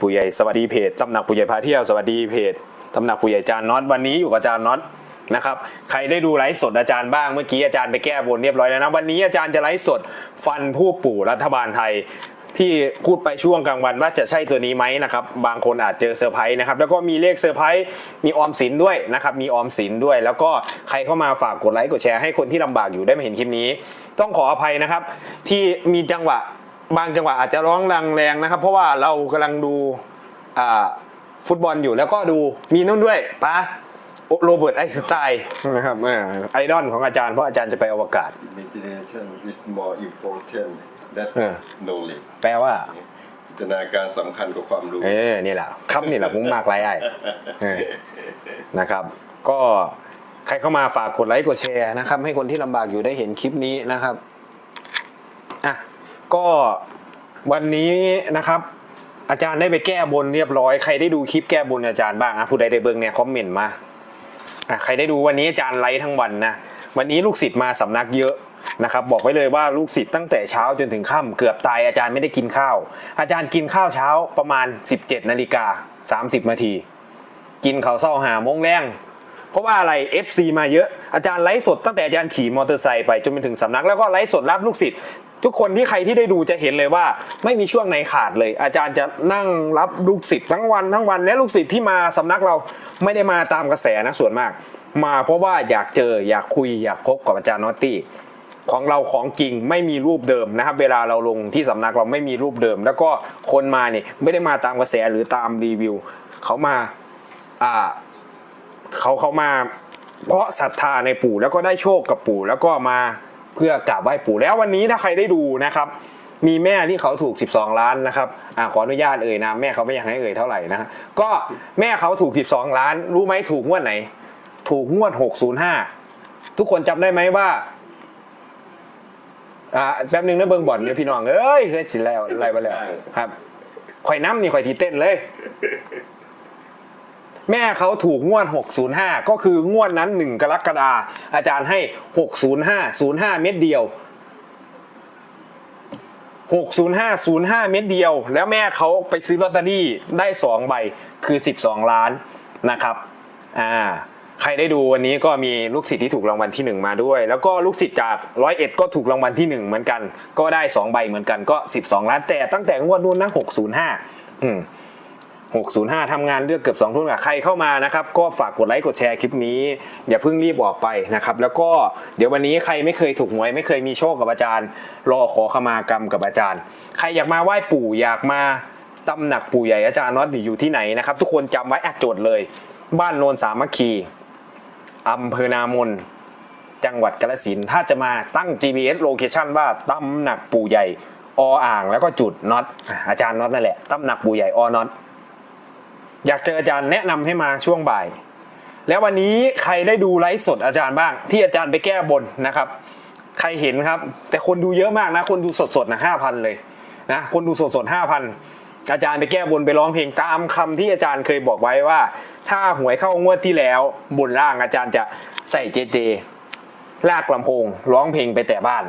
ปู่ใหญ่สวัสดีเพจตำหนักปู่ใหญ่พาเที่ยวสวัสดีเพจตำหนักปู่ใหญ่จานน็อตวันนี้อยู่กับอาจารย์น็อตนะครับใครได้ดูไลฟ์สดอาจารย์บ้างเมื่อกี้อาจารย์ไปแก้บนเรียบร้อยแล้วนะวันนี้อาจารย์จะไลฟ์สดฟันผู้ปู่รัฐบาลไทยที่พูดไปช่วงกลางวันว่าจะใช่ตัวนี้ไหมนะครับบางคนอาจเจอเซอร์ไพรส์นะครับแล้วก็มีเลขเซอร์ไพรส์มีออมสินด้วยนะครับมีออมสินด้วย แล้วก็ใครเข้ามาฝากกดไลค์กดแชร์ให้คนที่ลำบากอยู่ได้มาเห็นคลิปนี้ ต้องขออภัยนะครับที่มีจังหวะ บางจังหวะอาจจะร้องดังแรงนะครับ เพราะว่าเรากำลังดูอ่าฟุตบอลอยู่แล้วก็ดูมีนู่นด้วยปะโรเบิร์ตไอน์สไตน์นะครับเออไอดอลของอาจารย์เพราะอาจารย์จะไปอวกาศ Imagination is more important than เออ knowledge แปลว่าจินตนาการสำคัญกว่าความรู้ เออนี่แหละครับนี่แหละผมมากไรไอ้เออนะครับ ก็ใครเข้ามาฝากกดไลค์กดแชร์นะครับ ให้คนที่ลำบากอยู่ได้เห็นคลิปนี้นะครับอะ ก็วันนี้นะครับ อาจารย์ได้ไปแก้บนเรียบร้อยใครได้ดูคลิปแก้บนอาจารย์บ้างอะผู้ใดได้เบิ่งเนี่ยคอมเมนต์มาอะใครได้ดูวันนี้อาจารย์ไลฟ์ทั้งวันนะวันนี้ลูกศิษย์มาสำนักเยอะนะครับบอกไว้เลยว่าลูกศิษย์ตั้งแต่เช้าจนถึงค่ำเกือบตายอาจารย์ไม่ได้กินข้าว อาจารย์กินข้าวเช้าประมาณ 17นาฬิกา30นาทีกินข้าวเศร้าหามงแรงเพราะว่าอะไร FC มาเยอะอาจารย์ไลฟ์สดตั้งแต่อาจารย์ขี่มอเตอร์ไซค์ไปจนไปถึงสำนักแล้วก็ไลฟ์สดรับลูกศิษย์ ทุกคนที่ใครที่ได้ดูจะเห็นเลยว่า ไม่มีช่วงไหนขาดเลย อาจารย์จะนั่งรับลูกศิษย์ทั้งวันทั้งวันและลูกศิษย์ที่มาสำนักเราไม่ได้มาตามกระแสนะส่วนมาก มาเพราะว่าอยากเจออยากคุยอยากพบกับอาจารย์นอตตี้ของเราของจริงไม่มีรูปเดิมนะครับ เวลาเราลงที่สำนักเราไม่มีรูปเดิม แล้วก็คนมาเนี่ยไม่ได้มาตามกระแสหรือตามรีวิวเขามาอ่าเขาเขามา เพราะศรัทธาในปู่แล้วก็ได้โชคกับปู่แล้วก็มา เพื่อกราบไหว้ปู่แล้ววันนี้ถ้าใครได้ดูนะครับมีแม่ที่เขาถูก 12 ล้านนะครับอ่าขออนุญาตเอ่ยนามแม่เขาไม่อยากให้เอ่ยเท่าไหร่นะ ก็แม่เขาถูก 12 ล้าน รู้ไหมถูกงวดไหน ถูกงวด 605 ทุกคนจำได้ไหมว่าอ่าแป๊บนึงนะเบิงบ่อนเนี่ยพี่น้องเอ้ยเคยสิแล้วอะไรไปแล้วครับข่อยน้ำนี่ข่อยทีเต้นเลย แม่เขาถูกงวด 605 ก็คืองวดนั้น 1 กรกฎาอาจารย์ให้ 605 05 เม็ดเดียว 605 05 เม็ดเดียว แล้วแม่เขาไปซื้อลอตเตอรี่ได้ 2 ใบคือ 12 ล้านนะครับอ่าใครได้ดูวันนี้ก็มีลูกศิษย์ที่ถูกรางวัลที่ 1 มาด้วย แล้วก็ลูกศิษย์จากร้อยเอ็ดก็ถูกรางวัลที่ 1 เหมือนกัน ก็ได้ 2 ใบเหมือนกันก็ 12 ล้านแต่ตั้งแต่งวดนู้นนะ605 อืม 605ทำงานเลือกเกือบ2ทุ่มกับใครเข้ามานะครับ ก็ฝากกดไลค์กดแชร์คลิปนี้ อย่าเพิ่งรีบออกไปนะครับ แล้วก็เดี๋ยววันนี้ใครไม่เคยถูกหวย ไม่เคยมีโชคกับอาจารย์ รอขอขมากรรมกับอาจารย์ ใครอยากมาไหว้ปู่อยากมาตำหนักปู่ใหญ่อาจารย์น็อตอยู่ที่ไหนนะครับ ทุกคนจำไว้อจทย์เลย บ้านโนนสามัคคีอำเภอนามนจังหวัดกาฬสินถ้าจะมาตั้ง GPS location ว่าตำหนักปู่ใหญ่ออ่างแล้วก็จุดน็อตอะอาจารย์น็อตนั่นแหละตำหนักปู่ใหญ่อน็อต อยากเจออาจารย์แนะนำให้มาช่วงบ่าย แล้ววันนี้ใครได้ดูไลฟ์สดอาจารย์บ้าง ที่อาจารย์ไปแก้บนนะครับ ใครเห็นครับ แต่คนดูเยอะมากนะ คนดูสดๆนะห้าพันเลยนะคนดูสดๆห้าพันอาจารย์ไปแก้บนไปร้องเพลงตามคำที่อาจารย์เคยบอกไว้ว่า ถ้าหวยเข้างวดที่แล้วบนล่างอาจารย์จะใส่เจเจลากลำโพงร้องเพลงไปแต่บ้าน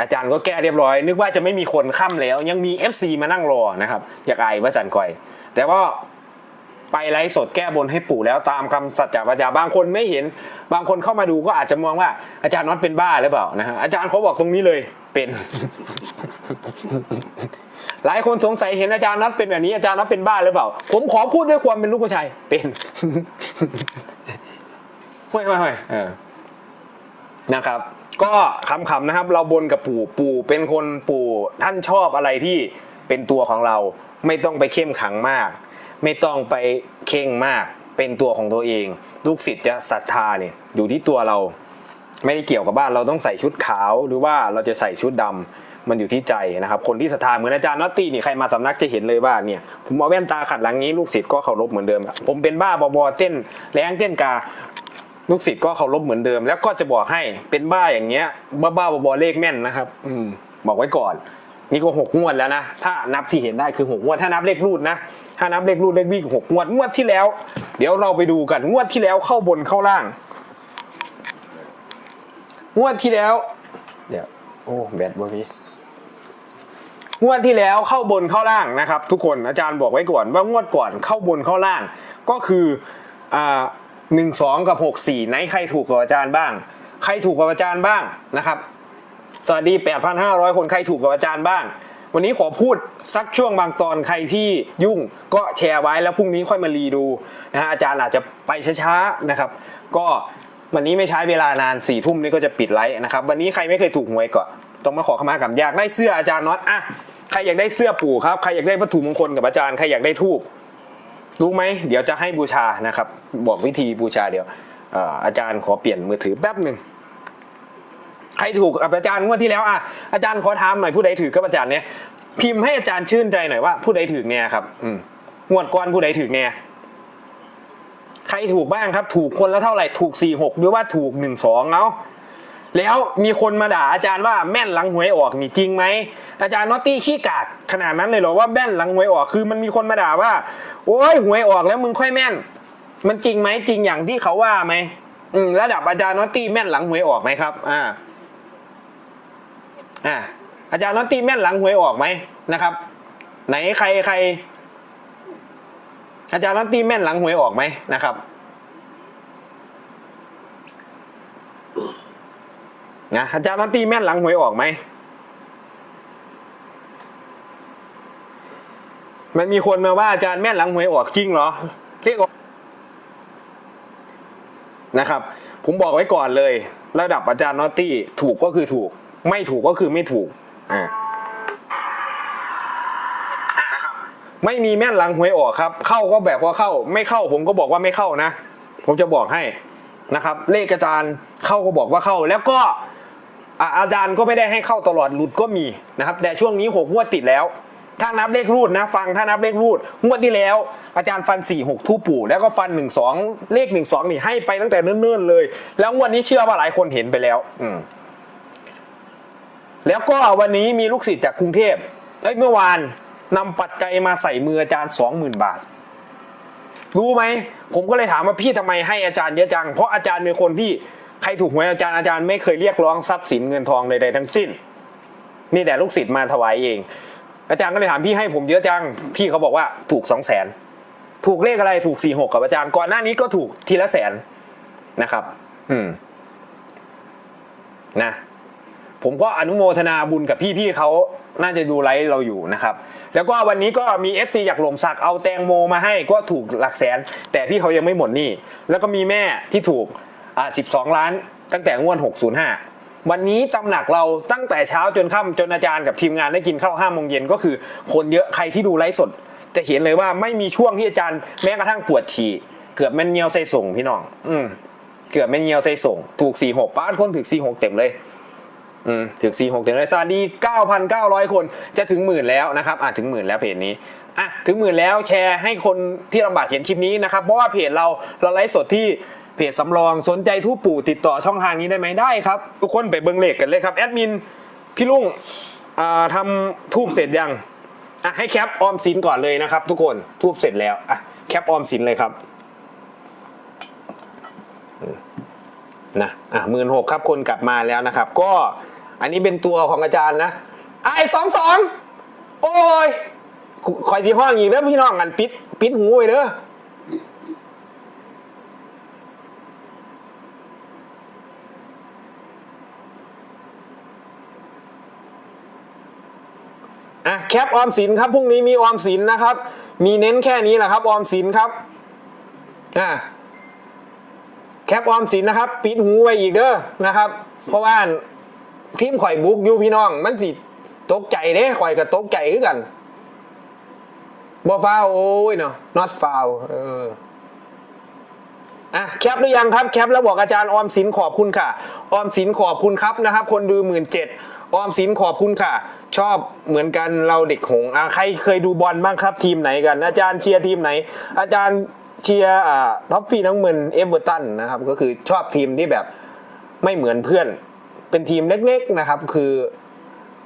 อาจารย์ก็แก้เรียบร้อย นึกว่าจะไม่มีคนค่ำแล้ว ยังมี FC มานั่งรอนะครับ อยากอายว่าจันก่อย แต่ว่า ไปไลฟ์สดแก้บนให้ปู่แล้วตามคำสัจจะวาจาบางคนไม่เห็น บางคนเข้ามาดูก็อาจจะมองว่า อาจารย์น็อตเป็นบ้าหรือเปล่านะฮะอาจารย์เขาบอกตรงนี้เลยเป็น หลายคนสงสัยเห็นอาจารย์น็อตเป็นแบบนี้อาจารย์น็อตเป็นบ้าหรือเปล่า ผมขอพูดด้วยความเป็นลูกผู้ชายเป็นไม่ไม่ไม่เออนะครับก็คำๆนะครับ เราบนกับปู่ปู่เป็นคนปู่ท่านชอบอะไรที่เป็นตัวของเรา ไม่ต้องไปเข้มขังมาก ไม่ต้องไปเข่งมากเป็นตัวของตัวเอง ลูกศิษย์จะศรัทธาเนี่ยอยู่ที่ตัวเรา ไม่ได้เกี่ยวกับบ้านเราต้องใส่ชุดขาวหรือว่าเราจะใส่ชุดดำมันอยู่ที่ใจนะครับ คนที่ศรัทธาเหมือนอาจารย์นอตตี้นี่ใครมาสำนักจะเห็นเลยว่าเนี่ยผมเอาแว่นตาขัดหลังนี้ลูกศิษย์ก็เคารพเหมือนเดิม ผมเป็นบ้าบอๆเต้นแรงเต้นกาลูกศิษย์ก็เคารพเหมือนเดิม แล้วก็จะบอกให้เป็นบ้าอย่างเงี้ยบ้าบ้าบอๆเลขแม่นนะครับ อืมบอกไว้ก่อน นี่ก็หกงวดแล้วนะ ถ้านับที่เห็นได้คือหกงวด ถ้านับเลขรูดนะ ถ้านับเลขรูดเลขวิ่งหกงวด งวดที่แล้ว เดี๋ยวเราไปดูกัน งวดที่แล้วเข้าบนเข้าล่าง งวดที่แล้ว เดี๋ยว โอ้ แบตบ่มีงวดที่แล้วเข้าบนเข้าล่างนะครับ ทุกคน อาจารย์บอกไว้ก่อนว่างวดก่อนเข้าบนเข้าล่าง ก็คืออ่าหนึ่งสองกับหกสี่ไหนใครถูกกว่าอาจารย์บ้าง ใครถูกกว่าอาจารย์บ้างนะครับ วัสดี 8,500 คนใครถูกกับอาจารย์บ้าง วันนี้ขอพูดสักช่วงบางตอนใครที่ยุ่งก็แชร์ไว้แล้วพรุ่งนี้ค่อยมารีดูนะฮะอาจารย์อาจจะไปช้าๆนะครับ ก็วันนี้ไม่ใช้เวลานานสี่ทุ่มนี้ก็จะปิดไลฟ์นะครับ วันนี้ใครไม่เคยถูกหวยก็ต้องมาขอขมากับอยากได้เสื้ออาจารย์น็อตอะใครอยากได้เสื้อปู่ครับใครอยากได้วัตถุมงคลกับอาจารย์ใครอยากได้ทูบรู้ไหมเดี๋ยวจะให้บูชานะครับ บอกวิธีบูชาเดี๋ยวอาจารย์ขอเปลี่ยนมือถือแป๊บหนึ่ง ใครถูกกับอาจารย์งวดที่แล้วอะอาจารย์ขอถามหน่อยผู้ใดถือกับอาจารย์เนี่ยพิมพ์ให้อาจารย์ชื่นใจหน่อยว่าผู้ใดถือเนี่ยครับ อืมงวดก่อนผู้ใดถือเนี่ยใครถูกบ้างครับ ถูกคนละเท่าไหร่ถูกสี่หกหรือว่าถูกหนึ่งสองเนาะแล้วมีคนมาด่าอาจารย์ว่าแม่นหลังหวยออกนี่จริงไหมอาจารย์นอตตี้ขี้กากขนาดนั้นเลยเหรอว่าแม่นหลังหวยออกคือมันมีคนมาด่าว่า โอ้ยหวยออกแล้วมึงค่อยแม่น มันจริงไหมจริงอย่างที่เขาว่าไหมอืมระดับอาจารย์นอตตี้แม่นหลังหวยออกไหมครับ อ่า อ่าอาจารย์น็อตตี้แม่นหลังหวยออกไหมนะครับ ไหนใครใคร อาจารย์น็อตตี้แม่นหลังหวยออกไหมนะครับนะอาจารย์น็อตตี้แม่นหลังหวยออกไหมมันมีคนมาว่าอาจารย์แม่นหลังหวยออกจริงเหรอเรียกนะครับ ผมบอกไว้ก่อนเลย ระดับอาจารย์น็อตตี้ถูกก็คือถูก ไม่ถูกก็คือไม่ถูกอ่าไม่มีแม่นหลังหวยออกครับ เข้าก็แบบว่าเข้า ไม่เข้าผมก็บอกว่าไม่เข้านะ ผมจะบอกให้นะครับ เลขอาจารย์เข้าก็บอกว่าเข้า แล้วก็อะอาจารย์ก็ไม่ได้ให้เข้าตลอดหลุดก็มีนะครับ แต่ช่วงนี้หกงวดติดแล้วถ้านับเลขรูดนะฟังถ้านับเลขรูดงวดที่แล้ว อาจารย์ฟัน4ี่หกทู่ปู่ แล้วก็ฟัน1นึเลข1นึนี่ให้ไปตั้งแต่เนิ่นๆเลย แล้วงวดนี้เชื่อว่าหลายคนเห็นไปแล้ว อืม แล้วก็วันนี้มีลูกศิษย์จากกรุงเทพเอ้ยเมื่อวานนำปัจจัยมาใส่มืออาจารย์สองหมื่นบาท รู้ไหม ผมก็เลยถามว่าพี่ทำไมให้อาจารย์เยอะจัง เพราะอาจารย์เป็นคนที่ใครถูกหวยอาจารย์อาจารย์ไม่เคยเรียกร้องทรัพย์สินเงินทองใดๆทั้งสิ้น มีแต่ลูกศิษย์มาถวายเอง อาจารย์ก็เลยถามพี่ให้ผมเยอะจัง พี่เขาบอกว่าถูกสองแสนถูกเลขอะไรถูกสี่หกกับอาจารย์ก่อนหน้านี้ก็ถูกทีละแสนนะครับ อืม นะ ผมก็อนุโมทนาบุญกับพี่ๆเขาน่าจะดูไลฟ์เราอยู่นะครับ แล้วก็วันนี้ก็มี FC อยากหลมสักเอาแตงโมมาให้ก็ถูกหลักแสน แต่พี่เขายังไม่หมดหนี่แล้วก็มีแม่ที่ถูกอ่า12 ล้าน ตั้งแต่งวด 605 วันนี้ตำหนักเราตั้งแต่เช้าจนค่ำจนอาจารย์กับทีมงานได้กินข้าวห้าโมงเย็นก็คือ คนเยอะใครที่ดูไลฟ์สด จะเห็นเลยว่าไม่มีช่วงที่อาจารย์แม้กระทั่งปวดฉี่เกือบแม่นเงียวใส่ส่งพี่น้อง อืมเกือบแม่นเงียวใส่ส่ง ถูก4 6ป้าคนถูก4 6เต็มเลย อืมถึง 4 6ถึงเลยสวัสดี 9,900 คนจะถึงหมื่นแล้วนะครับอะถึงหมื่นแล้วเพจนี้อะถึงหมื่นแล้วแชร์ให้คนที่ลำบากเห็นคลิปนี้นะครับ เพราะว่าเพจเราเราไลฟ์สดที่เพจสำรองสนใจทูปปู่ติดต่อช่องทางนี้ได้ไหมได้ครับ ทุกคนไปเบิ้งเลขกันเลยครับแอดมินพี่ลุงอ่าทำทูบเสร็จยังอะให้แคปออมสินก่อนเลยนะครับ ทุกคนทูบเสร็จแล้วอะแคปออมสินเลยครับนะอะหมื่นหกครับคนกลับมาแล้วนะครับ ก็ อันนี้เป็นตัวของอาจารย์นะไอสองสองโอ้ยคอยที่ห้องอีกแล้วพี่น้องกันปิดปิดหูไว้เด้ออะแคปออมสินครับพรุ่งนี้มีออมสินนะครับ มีเน้นแค่นี้แหละครับออมสินครับอะแคปออมสินนะครับ ปิดหูไว้อีกเด้อนะครับ เพราะว่า ทีมข่อยบุกอยู่พี่น้อง มันสิตกใจเด้ข่อยก็ตกใจคือกันบ่ฟาวโอ้ยเนาะ not foul เอออะแคปหรือยังครับแคปแล้วบอกอาจารย์ออมสินขอบคุณค่ะ ออมสินขอบคุณครับนะครับ คนดูหมื่นเจ็ดออมสินขอบคุณค่ะ ชอบเหมือนกันเราเด็กหงอะใครเคยดูบอลบ้างครับทีมไหนกัน อาจารย์เชียร์ทีมไหน อาจารย์เชียร์อ่าท็อปฟี่น้องเมือนเอเวอร์ตันนะครับ ก็คือชอบทีมที่แบบไม่เหมือนเพื่อน เป็นทีมเล็กๆนะครับ คือ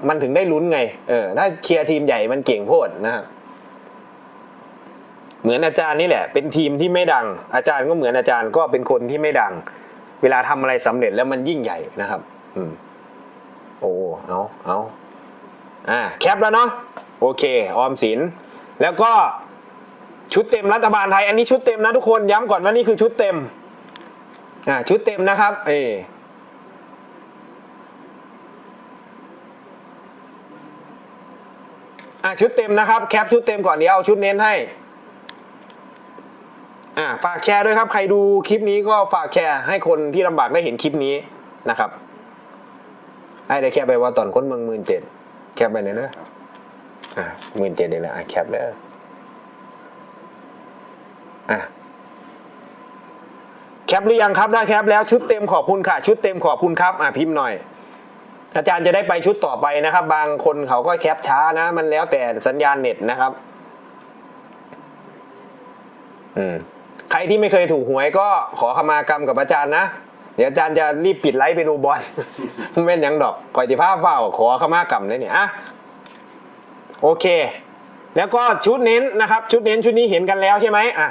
มันถึงได้ลุ้นไง เออ ถ้าเชียร์ทีมใหญ่มันเก่งโพดนะครับเหมือนอาจารย์นี่แหละ เป็นทีมที่ไม่ดัง อาจารย์ก็เหมือนอาจารย์ก็เป็นคนที่ไม่ดัง เวลาทำอะไรสำเร็จแล้วมันยิ่งใหญ่นะครับ อืม โอ้ เอาเอาอ่า แคปแล้วเนาะ โอเค ออมสิน แล้วก็ชุดเต็มรัฐบาลไทย อันนี้ชุดเต็มนะทุกคน ย้ำก่อนว่านี่คือชุดเต็ม อ่า ชุดเต็มนะครับ เอออ่า ชุดเต็มนะครับแคปชุดเต็มก่อนเดี๋ยวเอาชุดเน้นให้อ่าฝากแชร์ด้วยครับ ใครดูคลิปนี้ก็ฝากแชร์ให้คนที่ลำบากได้เห็นคลิปนี้นะครับไอ้ได้แคปไปว่าตอนคนเมืองหมื่นเจ็ดแคปไปเนี่ยนะอ่าหมื่นเจ็ดเองนะอะแคปเลยอะแคปหรือยังครับได้แคปแล้วชุดเต็มขอบคุณค่ะ ชุดเต็มขอบคุณครับ อะพิมพ์หน่อย อาจารย์จะได้ไปชุดต่อไปนะครับ บางคนเขาก็แคปช้านะ มันแล้วแต่สัญญาณเน็ตนะครับ อืมใครที่ไม่เคยถูกหวยก็ขอขมากรรมกับอาจารย์นะ เดี๋ยวอาจารย์จะรีบปิดไลฟ์ไปดูบอลไม่เป็นยังดอกคอยติภาพเฝ้า ขอขมากรรมเลยเนี่ยอะโอเค แล้วก็ชุดเน้นนะครับ ชุดเน้นชุดนี้เห็นกันแล้วใช่ไหมอะ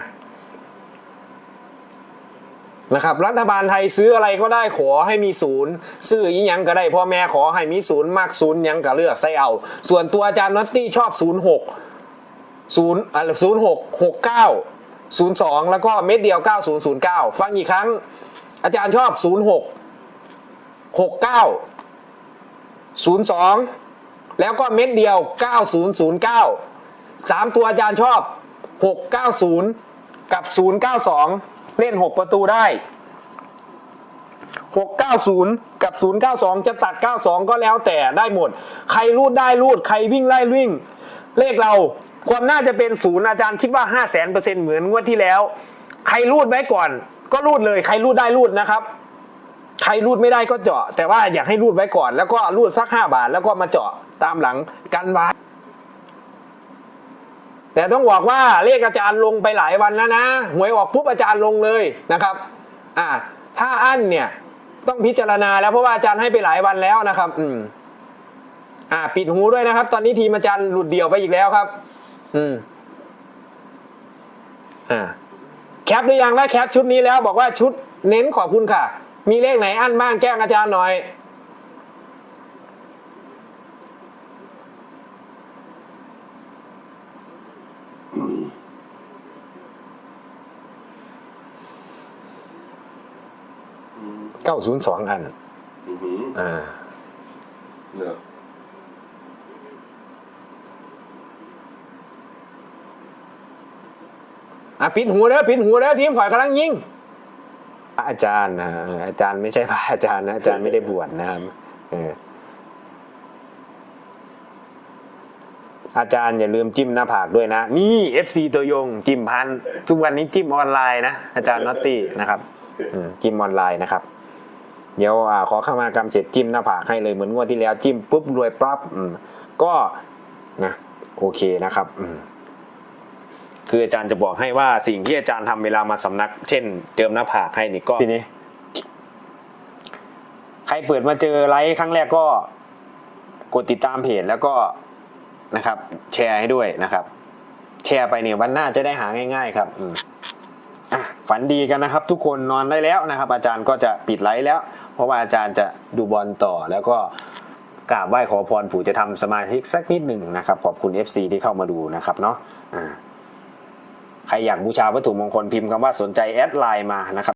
นะครับรัฐบาลไทยซื้ออะไรก็ได้ขอให้มีศูนย์ซื้ออีหยังก็ได้พ่อแม่ขอให้มีศูนย์มากศูนย์ยังก็เลือกใส่เอา ส่วนตัวอาจารย์น็อตตี้ชอบศูนย์หกศูนย์อะศูนย์หกหกเก้าศูนย์สองแล้วก็เม็ดเดียวเก้าศูนย์ศูนย์เก้าฟังอีกครั้ง อาจารย์ชอบศูนย์หกหกเก้าศูนย์สองแล้วก็เม็ดเดียวเก้าศูนย์ศูนย์เก้าสามตัวอาจารย์ชอบหกเก้าศูนย์กับศูนย์เก้าสอง เล่นหกประตูได้ 690 กับ 092 จะตัด 92 ก็แล้วแต่ได้หมด ใครรูดได้รูด ใครวิ่งไล่วิ่ง เลขเราความน่าจะเป็นศูนย์อาจารย์คิดว่า5 0 0 0 0 0เปอร์เซ็นต์เหมือนงวดที่แล้ว ใครรูดไว้ก่อน ก็รูดเลย ใครรูดได้รูดนะครับ ใครรูดไม่ได้ก็เจาะ แต่ว่าอยากให้รูดไว้ก่อน แล้วก็รูดสัก 5 บาท แล้วก็มาเจาะตามหลังกันไว้ แต่ต้องบอกว่าเลขอาจารย์ลงไปหลายวันแล้วนะหวยออกปุ๊บอาจารย์ลงเลยนะครับอ่าถ้าอั้นเนี่ยต้องพิจารณาแล้วเพราะว่าอาจารย์ให้ไปหลายวันแล้วนะครับ อืมอ่า ปิดหูด้วยนะครับ ตอนนี้ทีมอาจารย์หลุดเดี่ยวไปอีกแล้วครับ อืมอ่าแคปหรือยังได้แคปชุดนี้แล้ว บอกว่าชุดเน้นขอบคุณค่ะ มีเลขไหนอั้นบ้างแจ้งอาจารย์หน่อย เก้าศูนย์สองอัน Mm-hmm. อ่า No. อะปิดหูเด้อปิดหูเด้อทีมข่อยกำลังยิงพระอาจารย์นะเอออาจารย์ไม่ใช่พระอาจารย์นะอาจารย์ไม่ได้บวชนะครับเอออาจารย์อย่าลืมจิ้มหน้าผากด้วยนะ นี่ FC ตัวยงจิ้มพัน ทุกวันนี้จิ้มออนไลน์นะ อาจารย์นอตตี้นะครับอืมจิ้มออนไลน์นะครับ เดี๋ยวอขอขมากรรมเสร็จจิ้มหน้าผากให้เลยเหมือนงวดที่แล้วจิ้มปุ๊บรวยปั๊บก็นะโอเคนะครับอืคืออาจารย์จะบอกให้ว่าสิ่งที่อาจารย์ทำเวลามาสำนัก เช่นเจิมหน้าผากให้นี่ก็ทีนี้ใครเปิดมาเจอไลฟ์ครั้งแรกก็กดติดตามเพจแล้วก็นะครับ แชร์ให้ด้วยนะครับ แชร์ไปเนี่ยวันหน้าจะได้หาง่าย ๆ ครับอืมอะฝันดีกันนะครับ ทุกคนนอนได้แล้วนะครับ อาจารย์ก็จะปิดไลฟ์แล้ว เพราะว่าอาจารย์จะดูบอลต่อ แล้วก็กราบไหว้ขอพรปู่จะทำสมาธิสักนิดหนึ่งนะครับ ขอบคุณ FC ที่เข้ามาดูนะครับเนาะใครอยากบูชาวัตถุมงคลพิมพ์คำว่าสนใจแอดไลน์มานะครับ